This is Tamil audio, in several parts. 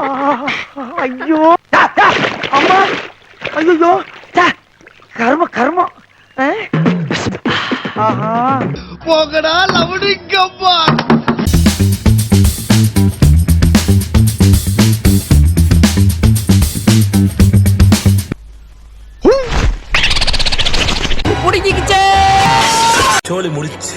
ஐயோ அம்மா ஐயோ கர்ம கர்மம் போகடா லவுடிங்கப்பா சோலி முடிச்சு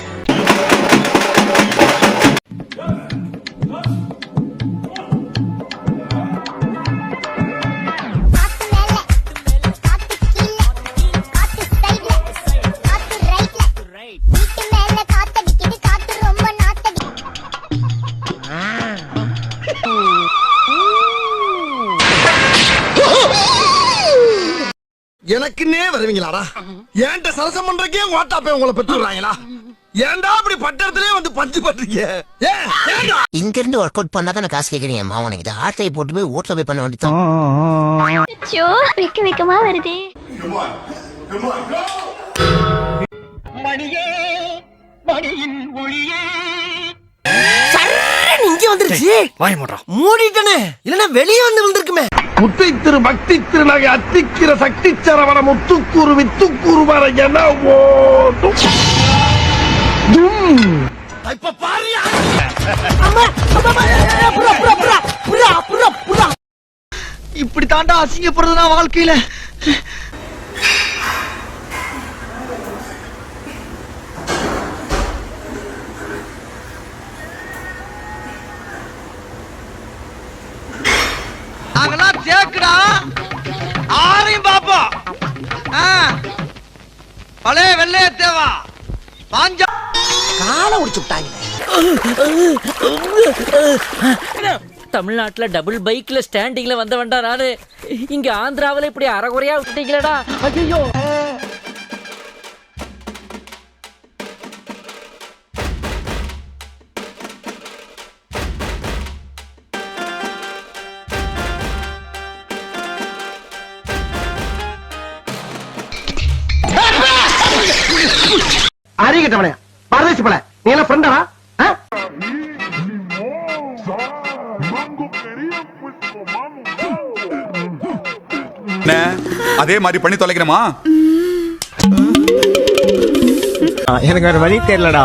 எனக்குன்னே வருவீங்களாடா? ஏன்ட்ட சரசம் பண்றக்கே ஓட்டாப்பே உங்களை பெற்றுறாங்களா ஏன்டா அப்படி பட்டத்திலே வந்து பஞ்சு பண்றீங்க? இங்க இருந்து ஒர்க் அவுட் பண்ணா தானே காசு கேக்குறீங்க மாவனுக்கு இது ஆட்டையை போட்டு போய் ஓட்டல போய் பண்ண வேண்டியதான் வெக்க வெக்கமா வருதே. இங்க வந்துருச்சு. வாய் மூடுறா. மூடிட்டனே. இல்லன்னா வெளியே வந்து வந்திருக்குமே முத்தை திரு பக்தி திருநகை அத்திக்கிற சக்தி சரவண முத்துக்கூறு வித்துக்கூறு வர என ஓடும். இப்ப பாரியா இப்படி தாண்டா அசிங்கப்படுறதுனா வாழ்க்கையில. பழைய வெள்ளைய தேவா. பாஞ்சா காலை உடிச்சு விட்டாங்க. தமிழ்நாட்டுல டபுள் பைக்ல ஸ்டாண்டிங்ல வந்த வேண்டா நானு. இங்க ஆந்திராவுல இப்படி அறகுறையா விட்டுட்டீங்களடா. ஐயோ அறிகிட்டவனே பரதேசி பல. நீ எல்லாம் ஃப்ரெண்டா அதே மாதிரி பண்ணி தொலைக்கிறோமா எனக்கு வேற வழி தெரியலடா.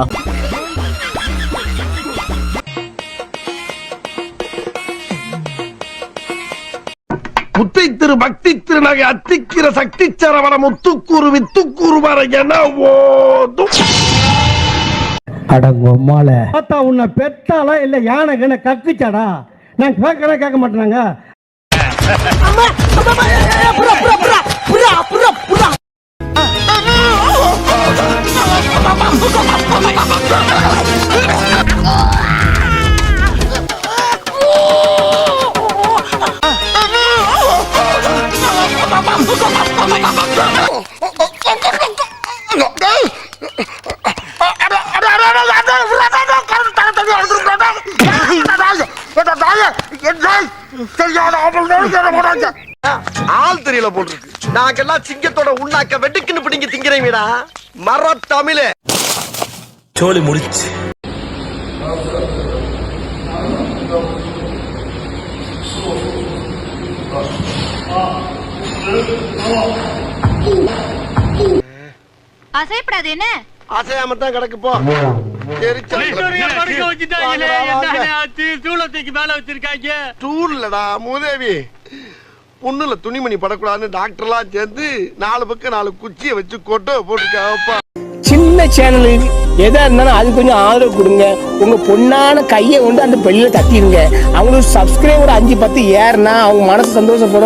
முத்தை திரு பக்தி திருநகை அத்திக்கிற சக்தி சரவண முத்துக்கூறு வித்துக்கூறு வர என ஓடும் அடங்கொம்மால பார்த்தா உன்னை பெத்தாளா இல்ல யானை கண்ண கக்குச்சாடா நான் கேட்கறேன் கேட்க மாட்டேனாங்க ஆள் தெரியல போல் இருக்கு. நாங்கெல்லாம் சிங்கத்தோட உண்ணாக்க வெட்டுக்குன்னு பிடிங்க திங்கிறீங்கடா மர தமிழே. சோலி முடிச்சு. அசைப்படாது என்ன? அசையாம தான் கிடக்கு போ. டூர்லடா மூதேவி. பொண்ணுல துணிமணி படக்கூடாதுன்னு டாக்டர்லாம் சேர்ந்து நாலு பக்கம் நாலு குச்சியை வச்சு கொட்டை போட்டுருக்காப்பா சின்ன சேனலு எதா இருந்தாலும் அது கொஞ்சம் ஆதரவு கொடுங்க. உங்க பொண்ணான கையை கொண்டு அந்த பெல்லில தட்டிடுங்க. அவங்களுக்கு சப்ஸ்கிரைபர் அஞ்சு பத்து ஏறுனா அவங்க மனசு சந்தோஷப்படும்.